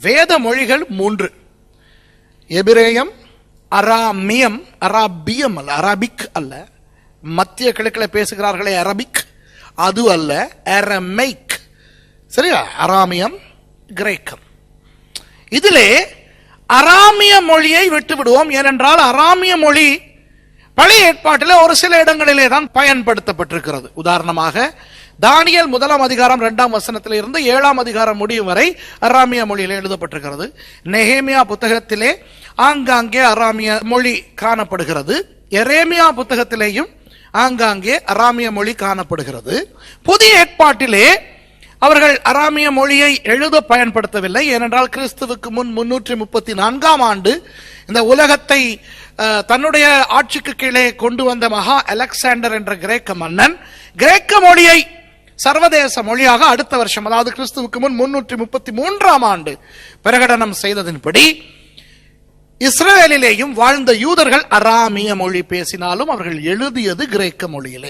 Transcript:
வேத மொழிகள் மூன்று. எபிரேயம் அராமியம் அராபியம் அல்ல அரபிக் அல்ல. மத்திய கிழக்கில் பேசுகிறார்களே அரபிக். அது அல்ல அரமைக் சரியா? அராமியம் கிரேக்கம். இதிலே அராமிய மொழியை விட்டுவிடுவோம். ஏனென்றால் அராமிய மொழி பழைய ஏற்பாட்டில் ஒரு சில இடங்களிலே தான் பயன்படுத்தப்பட்டிருக்கிறது. உதாரணமாக தானியல் முதலாம் அதிகாரம் இரண்டாம் வசனத்தில் இருந்து ஏழாம் அதிகாரம் முடியும் வரை அராமிய மொழியில் எழுதப்பட்டிருக்கிறது. நெஹேமியா புத்தகத்திலே ஆங்காங்கே அராமிய மொழி காணப்படுகிறது. எரேமியா புத்தகத்திலேயும் ஆங்காங்கே அராமிய மொழி காணப்படுகிறது. புதிய ஏற்பாட்டிலே அவர்கள் அராமிய மொழியை எழுத பயன்படுத்தவில்லை. ஏனென்றால் கிறிஸ்துவுக்கு முன் முன்னூற்றி முப்பத்தி நான்காம் ஆண்டு இந்த உலகத்தை தன்னுடைய ஆட்சிக்கு கீழே கொண்டு வந்த மகா அலெக்சாண்டர் என்ற கிரேக்க மன்னன் கிரேக்க மொழியை சர்வதேச மொழியாக அடுத்த வருஷம் அதாவது கிறிஸ்துவுக்கு முன் முன்னூற்றி முப்பத்தி மூன்றாம் ஆண்டு பிரகடனம் செய்ததின்படி இஸ்ரேலிலேயும் வாழ்ந்த யூதர்கள் அராமிய மொழி பேசினாலும் அவர்கள் எழுதியது கிரேக்க மொழியிலே.